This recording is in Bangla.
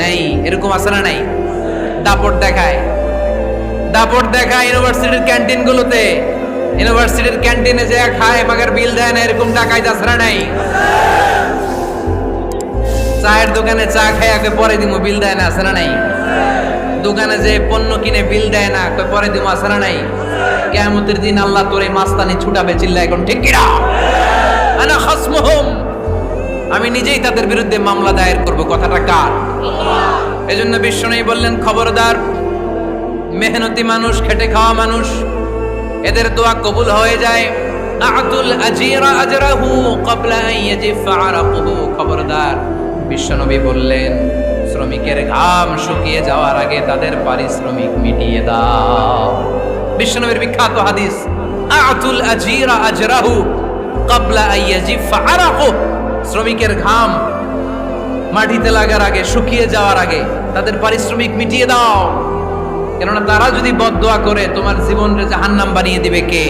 নাই, এরকম আছে না নাই? দাপট দেখায়। দাপট দেখায় ইউনিভার্সিটির ক্যান্টিনগুলোতে। ইউনিভার্সিটির ক্যান্টিনে যে খায় মাগার বিল দেয় না, এরকম টাকায় তাছাড়া নাই? চায়ের দোকানে চা খায় আগে পরে দিমু, বিল দেয় না, আছে নাই? দোকানে যে পণ্য কিনে বিল দেয় না কই পরে দিমু, আছে না নাই? কিয়ামতের দিন আল্লাহ তোরে মাস্তানি ছুটাবে চিল্লা এখন ঠিক কিনা? আনা আমি নিজেই তাদের বিরুদ্ধে মামলা দায়ের করব। কথাটা কার? এই এজন্য বিশ্বনবী বললেন, খবরদার, মেহনতি মানুষ, খেটে খাওয়া মানুষ, এদের দোয়া কবুল হয়ে যায়। আতুল আজিরা আজরাহু ক্বাবলা আন ইয়াজিফা আরাকুহু খবরদার, বিশ্বনবী বললেন, শ্রমিকের ঘাম শুকিয়ে যাওয়ার আগে তাদের পারিশ্রমিক মিটিয়ে দাও। বিশ্বনবীর বিখ্যাত হাদিস, আতুল আজিরা আজরাহু ক্বাবলা আন ইয়াজিফা আরাকুহু শ্রমিকের ঘাম মাটিতে লাগার আগে, শুকিয়ে যাওয়ার আগে তাদের পারিশ্রমিক মিটিয়ে দাও। কেননা তারা যদি বদদোয়া করে, তোমার জীবনকে জাহান্নাম বানিয়ে দিবে কে?